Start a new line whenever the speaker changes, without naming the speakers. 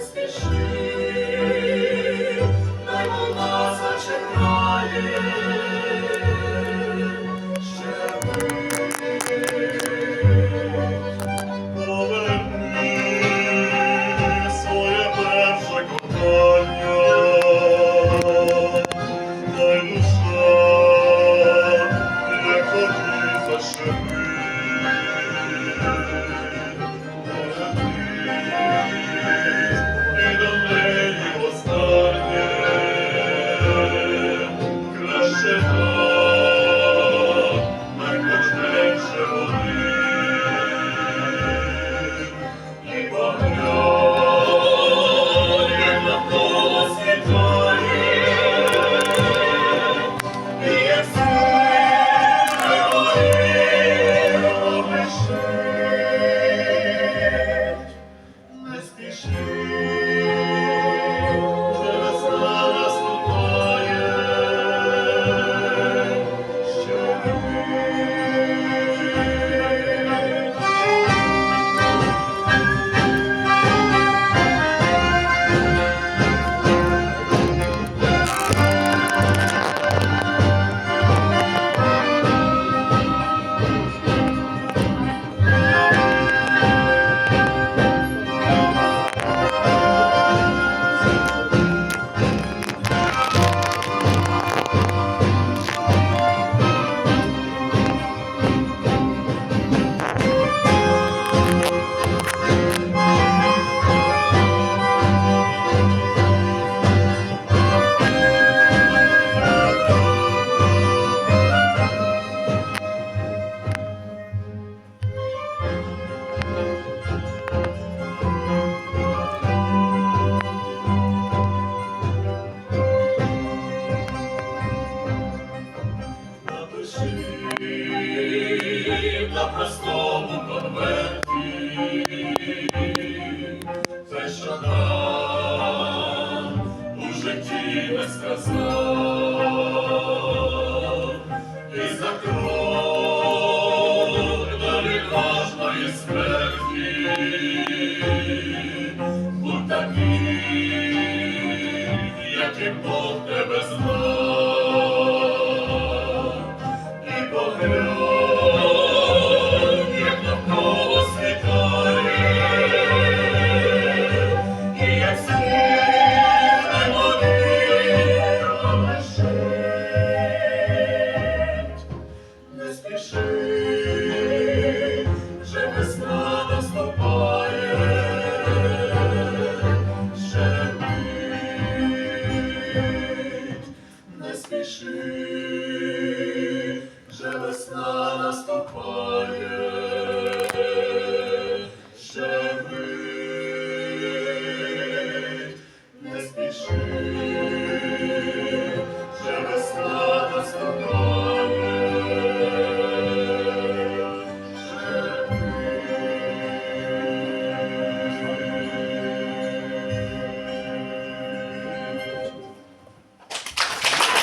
Спіши, небо нас зачекає.
Música білому конверті, що нам у житті не і за кров смерті, будь таким. не спіши, вже весна наступає, ще не спіши.